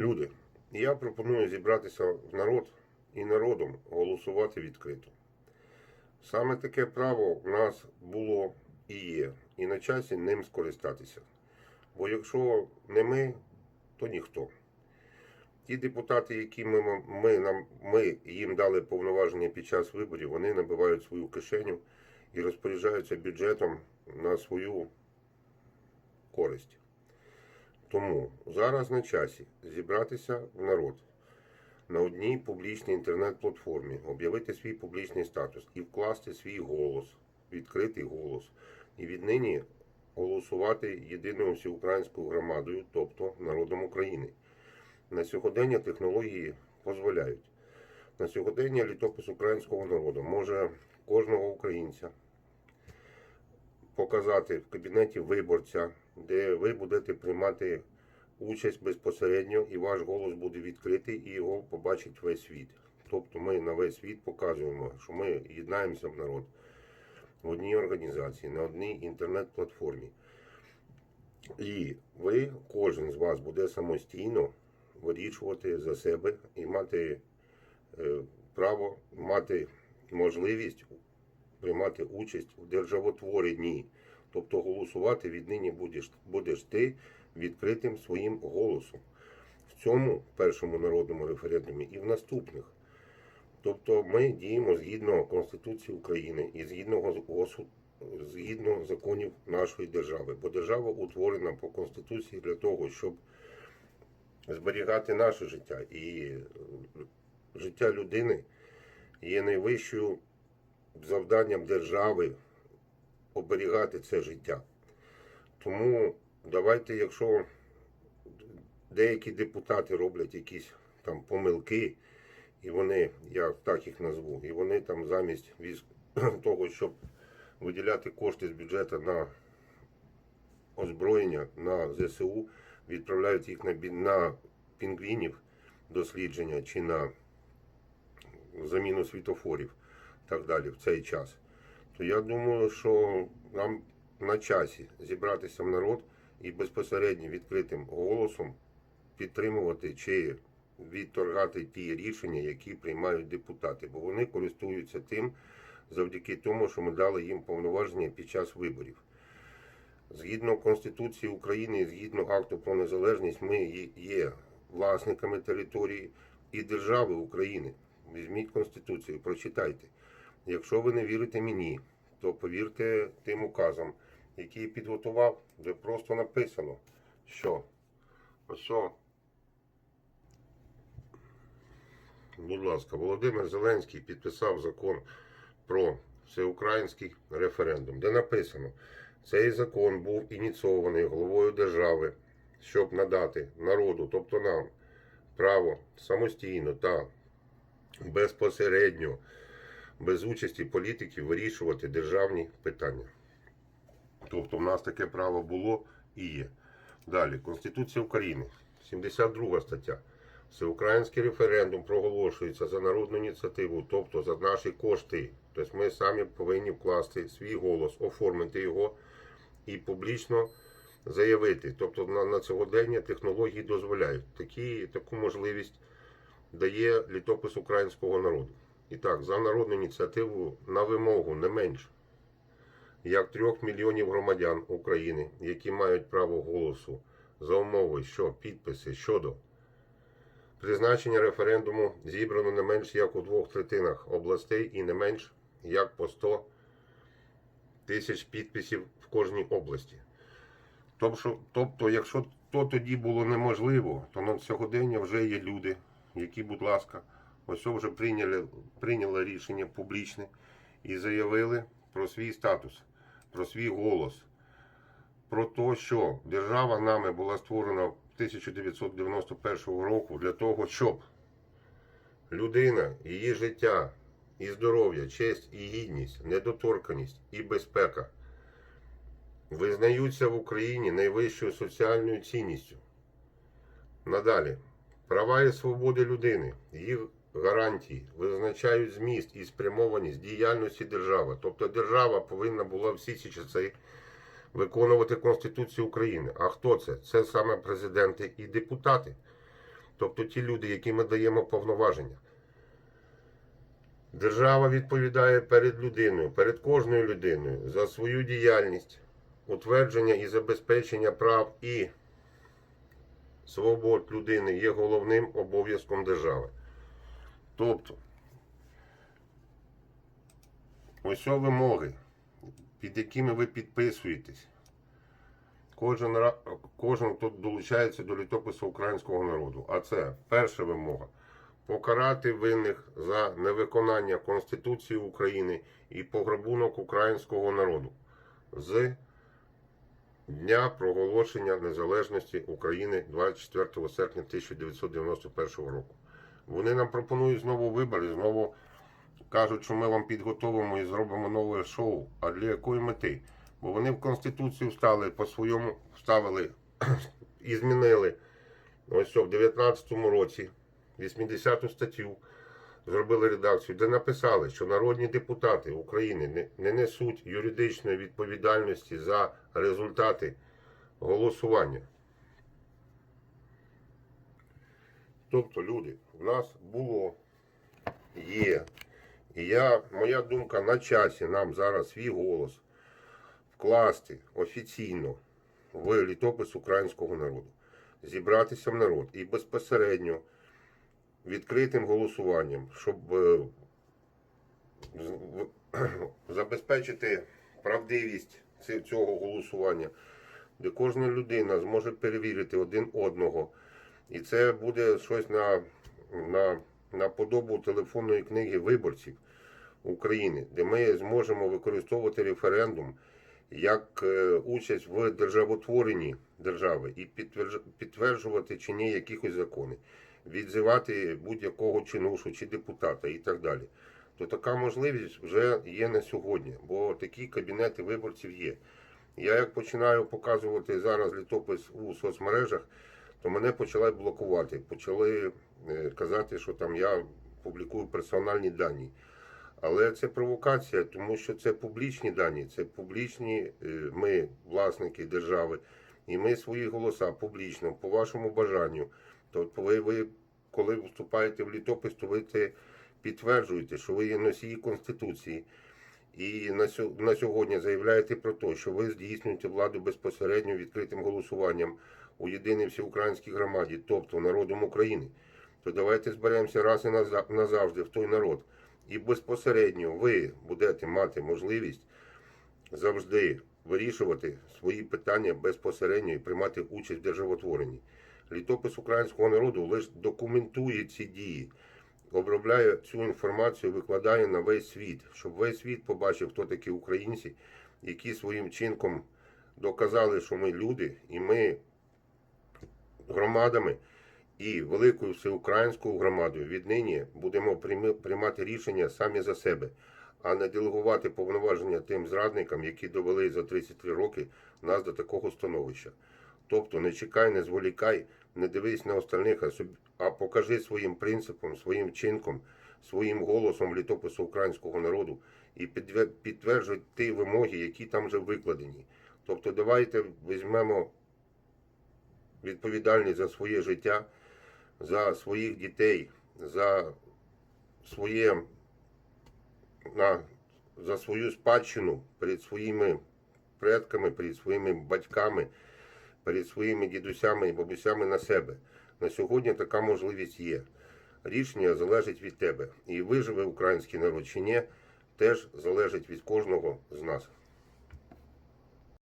Люди, я пропоную зібратися в народ і народом голосувати відкрито. Саме таке право в нас було і є, і на часі ним скористатися. Бо якщо не ми, то ніхто. Ті депутати, які ми, ми, нам, ми їм дали повноваження під час виборів, вони набивають свою кишеню і розпоряджаються бюджетом на свою користь. Тому зараз на часі зібратися в народ на одній публічній інтернет-платформі, об'явити свій публічний статус і вкласти свій голос, відкритий голос, і віднині голосувати єдиною всеукраїнською громадою, тобто народом України. На сьогодення технології дозволяють. На сьогодення літопис українського народу може кожного українця показати в кабінеті виборця, де ви будете приймати участь безпосередньо, і ваш голос буде відкритий, і його побачить весь світ. Тобто ми на весь світ показуємо, що ми єднаємося в народ в одній організації, на одній інтернет-платформі. І ви, кожен з вас буде самостійно вирішувати за себе і мати е, право, мати можливість приймати участь у державотворенні. Тобто голосувати віднині будеш, будеш ти відкритим своїм голосом в цьому першому народному референдумі і в наступних. Тобто ми діємо згідно Конституції України і згідно, згідно законів нашої держави. Бо держава утворена по Конституції для того, щоб зберігати наше життя. І е, життя людини є найвищою завданням держави оберігати це життя. Тому давайте, якщо деякі депутати роблять якісь там помилки, і вони, я так їх назву, і вони там замість військ того, щоб виділяти кошти з бюджету на озброєння на ЗСУ, відправляють їх на, на пінгвінів дослідження чи на заміну світофорів так далі в цей час. То я думаю, що нам на часі зібратися в народ і безпосередньо відкритим голосом підтримувати чи відторгати ті рішення, які приймають депутати, бо вони користуються тим завдяки тому, що ми дали їм повноваження під час виборів. Згідно Конституції України, згідно акту про незалежність, ми є власниками території і держави України. Візьміть Конституцію, прочитайте. Якщо ви не вірите мені, то повірте тим указам, які я підготував, де просто написано, що ось, будь ласка, Володимир Зеленський підписав закон про всеукраїнський референдум, де написано, цей закон був ініційований головою держави, щоб надати народу, тобто нам, право самостійно та безпосередньо, без участі політиків вирішувати державні питання. Тобто в нас таке право було і є. Далі, Конституція України, 72 стаття. Всеукраїнський референдум проголошується за народну ініціативу, тобто за наші кошти. Тобто ми самі повинні вкласти свій голос, оформити його і публічно заявити. Тобто на, на сьогодення технології дозволяють. Такі, таку можливість дає літопис українського народу. І так, за народну ініціативу на вимогу не менше як трьох мільйонів громадян України, які мають право голосу за умови, що підписи щодо призначення референдуму зібрано не менш як у двох третинах областей і не менш як по 100 тисяч підписів в кожній області. Тобто, тобто, якщо то тоді було неможливо, то на сьогодення вже є люди, які, будь ласка, ось вже прийняли, прийняли рішення публічне і заявили про свій статус, про свій голос, про те, що держава нами була створена 1991 року для того, щоб людина, її життя і здоров'я, честь і гідність, недоторканість і безпека визнаються в Україні найвищою соціальною цінністю. Надалі, права і свободи людини, їх гарантії визначають зміст і спрямованість діяльності держави. Тобто держава повинна була всі ці часи виконувати Конституцію України. А хто це? Це саме президенти і депутати. тобто ті люди, яким ми даємо повноваження. Держава відповідає перед людиною, перед кожною людиною за свою діяльність, утвердження і забезпечення прав і свобод людини є головним обов'язком держави. Тобто, ось вимоги, під якими ви підписуєтесь. Кожен, кожен, хто долучається до літопису українського народу. А це перша вимога покарати винних за невиконання Конституції України і пограбунок українського народу з дня проголошення незалежності України 24 серпня 1991 року. Вони нам пропонують знову вибори, знову кажуть, що ми вам підготовимо і зробимо нове шоу. А для якої мети? Бо вони в Конституцію встали по своєму вставили і змінили ось що, в 19-му році 80-ту статтю зробили редакцію, де написали, що народні депутати України не несуть юридичної відповідальності за результати голосування. Тобто, люди, в нас було, є, і я, моя думка на часі нам зараз свій голос вкласти офіційно в літопис українського народу, зібратися в народ і безпосередньо відкритим голосуванням, щоб е, забезпечити правдивість цього голосування, де кожна людина зможе перевірити один одного. І це буде щось на, на, на подобу телефонної книги виборців України, де ми зможемо використовувати референдум як е, участь в державотворенні держави і підтверджувати чи ні якихось закони, відзивати будь-якого чинушу чи депутата і так далі. То така можливість вже є на сьогодні, бо такі кабінети виборців є. Я як починаю показувати зараз літопис у соцмережах, то мене почали блокувати, почали е, казати, що там я публікую персональні дані. Але це провокація, тому що це публічні дані, це публічні е, ми, власники держави, і ми свої голоса публічно, по вашому бажанню. Тобто ви, ви коли вступаєте в літопис, то ви це підтверджуєте, що ви є носії Конституції. І на сьогодні заявляєте про те, що ви здійснюєте владу безпосередньо відкритим голосуванням у єдиній всеукраїнській громаді, тобто народом України. То давайте зберемося раз і наза- назавжди в той народ. І безпосередньо ви будете мати можливість завжди вирішувати свої питання безпосередньо і приймати участь в державотворенні. Літопис українського народу лише документує ці дії, обробляє цю інформацію, викладає на весь світ, щоб весь світ побачив, хто такі українці, які своїм чинком доказали, що ми люди, і ми громадами і великою всеукраїнською громадою віднині будемо приймати рішення самі за себе, а не делегувати повноваження тим зрадникам, які довели за 33 роки нас до такого становища. Тобто не чекай, не зволікай, не дивись на остальних, а, покажи своїм принципом, своїм чинком, своїм голосом літопису українського народу і підтверджуй ті вимоги, які там вже викладені. Тобто давайте візьмемо відповідальність за своє життя, за своїх дітей, за своє на, за свою спадщину перед своїми предками, перед своїми батьками, перед своїми дідусями і бабусями на себе. На сьогодні така можливість є. Рішення залежить від тебе. І виживе український народ чи ні, теж залежить від кожного з нас.